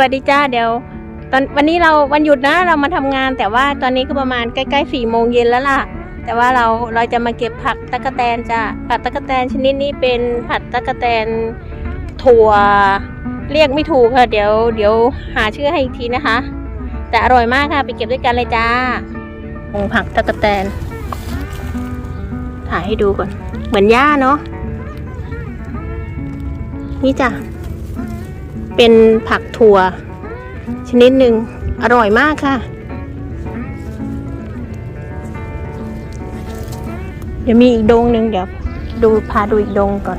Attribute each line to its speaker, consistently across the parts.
Speaker 1: วัสดีจ้าเดี๋ยว ตอนวันนี้เราวันหยุดนะเรามาทำงาน แต่ว่าตอนนี้ก็ประมาณใกล้ๆสี่โมงเย็นแล้วล่ะ แต่ว่าเราเราจะมาเก็บผักตะกะแตนจ้ะผักตะกะแตนชนิดนี้เป็นผัดตะกะแตนถั่วเรียกไม่ถูกค่ะ เดี๋ยวเดี๋ยวหาชื่อให้อีกทีนะคะ แต่อร่อยมากค่ะ ไปเก็บด้วยกันเลยจ้าผงผักตะกะแตน ถ่ายให้ดูก่อน เหมือนหญ้าเนาะนี่จ้ะ เป็นผักถั่ว ชนิดหนึ่งอร่อยมากค่ะ เดี๋ยวมีอีกโดงหนึ่งเดี๋ยวดูพาดูอีกโดงก่อน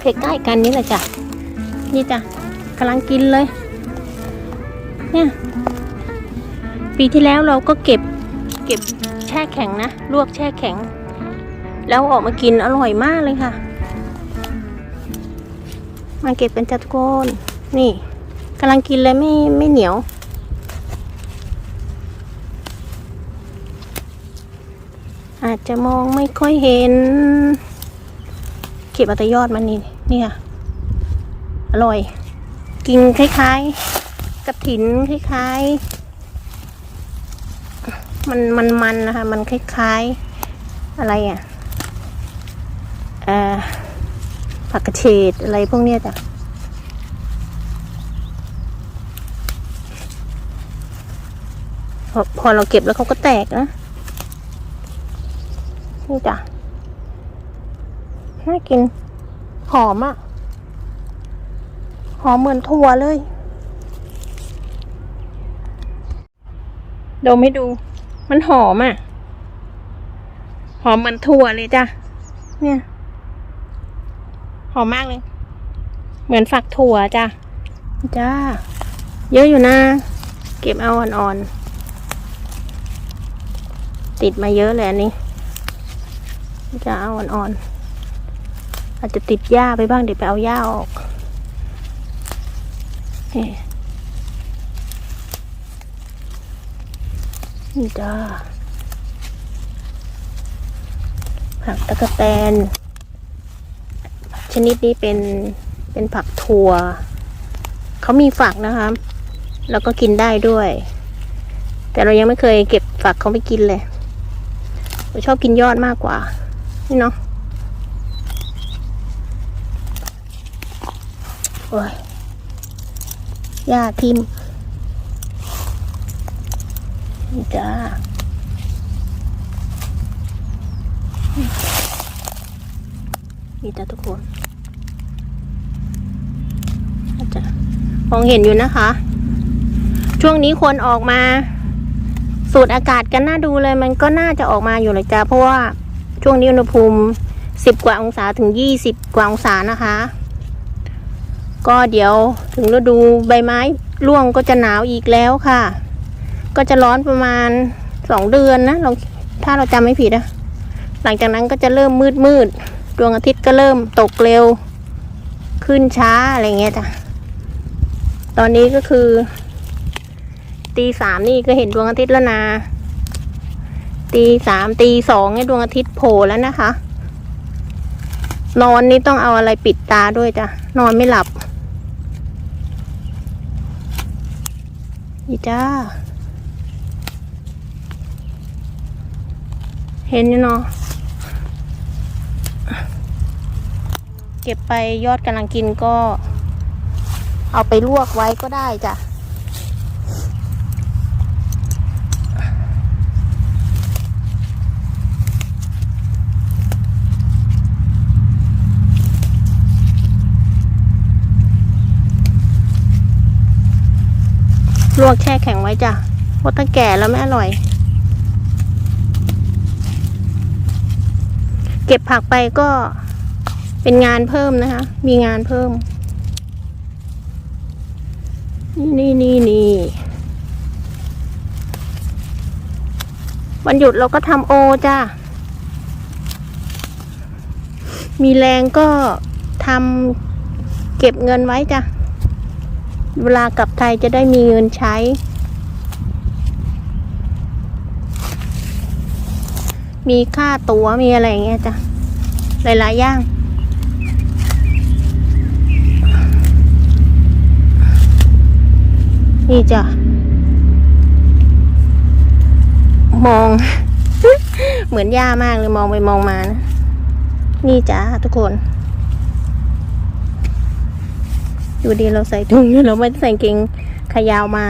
Speaker 1: ใกล้ๆกันนี่แหละจ้ะ นี่จ้ะกำลังกินเลย เนี่ย ปีที่แล้วเราก็เก็บ เก็บแช่แข็งนะ ลวกแช่แข็ง แล้วออกมากินอร่อยมากเลยค่ะ มาเก็บเป็นจัดโกนนี่กำลังกินเลยไม่ไม่เหนียว อาจจะมองไม่ค่อยเห็น เก็บอาแต่ยอดมันนี่นี่ค่ะ อร่อย กินคล้าย ๆกระถินคล้ายๆ มันมันมันนะคะ มันคล้าย ๆ อะไรอะ เอ่อ ผักกระเฉดอะไรพวกเนี้ยจ้ะพอพอเราเก็บแล้วเขาก็แตกนะนี่จ้ะน่ากิน หอมอะ่ะ หอมเหมือนถั่วเลย ดมให้ดู มันหอมอะ่ะ หอมเหมือนถั่วเลยจ้ะ เนี่ย หอมมากเลย เหมือนฝักถั่วจ้ะ จ้า เยอะอยู่นะ เก็บเอาอ่อนๆ ติดมาเยอะเลยอันนี้ จะเอาอ่อนๆ อาจจะติดหญ้าไปบ้าง เดี๋ยวไปเอาหญ้าออกนี่จ้าผักตะกะแตน ชนิดนี้เป็นเป็นผักถั่วเขามีฝักนะคะ แล้วก็กินได้ด้วย แต่เรายังไม่เคยเก็บฝักเขาไปกินเลยเราชอบกินยอดมากกว่า นี่เนาะโอ้ยหญ้าทิมนี่จ้านี่จ้าทุกคน จะมองเห็นอยู่นะคะ ช่วงนี้ควรออกมา สูดอากาศกันน่าดูเลย มันก็น่าจะออกมาอยู่เลยจ้าเพราะว่าช่วงนี้อุณหภูมิสิบกว่าองศาถึงยี่สิบกว่าองศานะคะ ก็เดี๋ยวถึงฤดูใบไม้ร่วงก็จะหนาวอีกแล้วค่ะ ก็จะร้อนประมาณสองเดือนนะเราถ้าเราจำไม่ผิดอะหลังจากนั้นก็จะเริ่มมืดมืดดวงอาทิตย์ก็เริ่มตกเร็ว ขึ้นช้าอะไรเงี้ยจ้ะ ตอนนี้ก็คือ ตีสามนี่ก็เห็นดวงอาทิตย์แล้วนะ ตีสามตีสองเนี่ยดวงอาทิตย์โผล่แล้วนะคะ นอนนี่ต้องเอาอะไรปิดตาด้วยจ้ะ นอนไม่หลับนี่จ้า เห็นอยู่เนาะเก็บไปยอดกำลังกินก็ เอาไปลวกไว้ก็ได้จ้ะลวกแช่แข็งไว้จ้ะเพราะถ้าแก่แล้วไม่อร่อย เก็บผักไปก็เป็นงานเพิ่มนะคะ มีงานเพิ่ม นี่นี่นี่วันหยุดเราก็ทำโอจ้ามีแรงก็ทำเก็บเงินไว้จ้ะ เวลากลับไทยจะได้มีเงินใช้ มีค่าตั๋วมีอะไรอย่างเงี้ยจ้ะ หลายๆอย่าง นี่จ้ะ มอง เหมือนย่ามากเลยมองไปมองมานะ นี่จ้าทุกคน ดูดีเราใส่ถุงเราไม่ได้ใส่เกงขายาวมา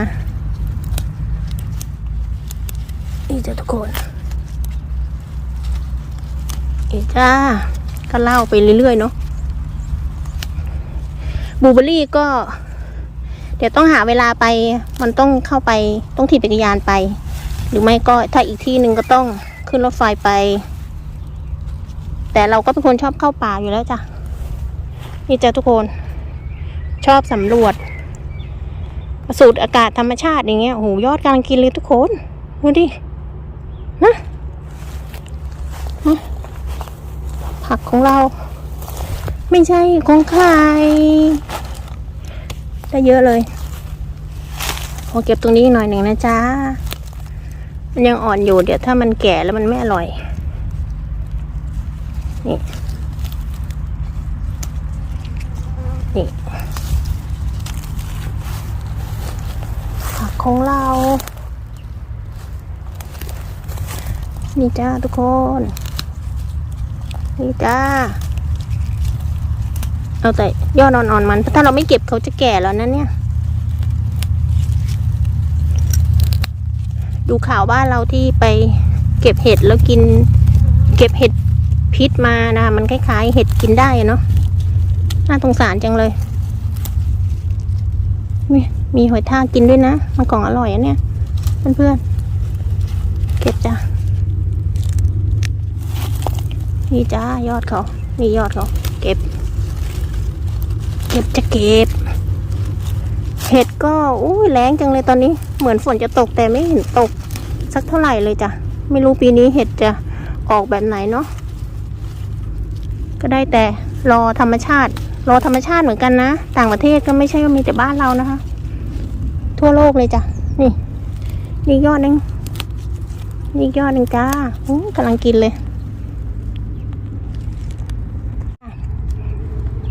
Speaker 1: นี่จ้าทุกคนนี่จ้า ก็เล่าไปเรื่อยๆเนาะบูเบอร์รี่ก็ ดี๋ยวต้องหาเวลาไป มันต้องเข้าไปต้องถีบจักรยานไป หรือไม่ก็ถ้าอีกที่หนึ่งก็ต้องขึ้นรถไฟไป แต่เราก็เป็นคนชอบเข้าป่าอยู่แล้วจ้ะนี่จ้ะทุกคน ชอบสำรวจ สูดอากาศธรรมชาติอย่างเงี้ยโอ้โหยอดกำลังกินเลยทุกคนดูดินะนะผักของเรา ไม่ใช่ของใคร ได้เยอะเลยขอเก็บตรงนี้หน่อยหนึ่งนะจ๊ะ มันยังอ่อนอยู่เดี๋ยวถ้ามันแก่แล้วมันไม่อร่อย นี่ นี่ผักของเรา นี่จ้าทุกคน นี่จ้า เอาแต่ยอดอ่อนๆมันถ้าเราไม่เก็บเขาจะแก่แล้วนะเนี่ย ดูข่าวบ้านเราที่ไปเก็บเห็ดแล้วกิน เก็บเห็ดพิษมานะมันคล้ายๆ เห็ดกินได้เนาะน่าสงสารจังเลยมีมีหอยทากกินด้วยนะมันกล่องอร่อยอะเนี่ย เพื่อนๆเก็บจ้ะนี่จ้ายอดเขานี่ยอดเขาเก็บ เก็บจะเก็บ เห็ดก็อุ้ยแรงจังเลยตอนนี้ เหมือนฝนจะตกแต่ไม่เห็นตก สักเท่าไหร่เลยจ้ะ ไม่รู้ปีนี้เห็ดจะออกแบบไหนเนาะ ก็ได้แต่รอธรรมชาติ รอธรรมชาติเหมือนกันนะ ต่างประเทศก็ไม่ใช่ว่ามีแต่บ้านเรานะคะ ทั่วโลกเลยจ้ะ นี่ นี่ยอดหนึงนี่ยอดหนึ่งจ้าอู้กำลังกินเลย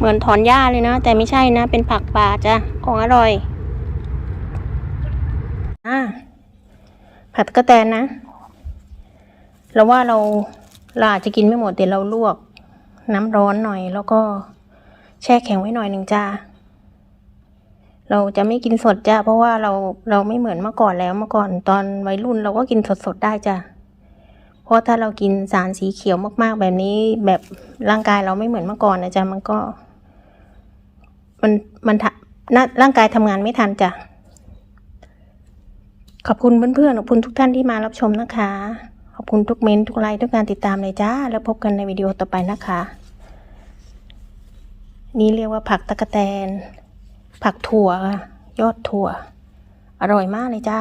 Speaker 1: เหมือนถอนหญ้าเลยนะ แต่ไม่ใช่นะ เป็นผักป่าจ้ะของอร่อยอ่าผัดกระแตนนะ เราว่าเราเราอาจจะกินไม่หมดแต่เราลวก น้ำร้อนหน่อย แล้วก็แช่แข็งไว้หน่อยหนึ่งจ้าเราจะไม่กินสดจ้าเพราะว่าเราเราไม่เหมือนเมื่อก่อนแล้วเมื่อก่อนตอนวัยรุ่นเราก็กินสดสดได้จ้าเพราะถ้าเรากินสารสีเขียวมากๆ แบบนี้แบบร่างกายเราไม่เหมือนเมื่อก่อนนะจ้ามันก็ มันมันทะร่างกายทำงานไม่ทันจ้ะ ขอบคุณเพื่อนๆ ขอบคุณทุกท่านที่มารับชมนะคะ ขอบคุณทุกเมนต์ทุกไลค์ทุกการติดตามเลยจ้า แล้วพบกันในวิดีโอต่อไปนะคะ นี่เรียกว่าผักตะกะแตน ผักถั่ว ยอดถั่ว อร่อยมากเลยจ้า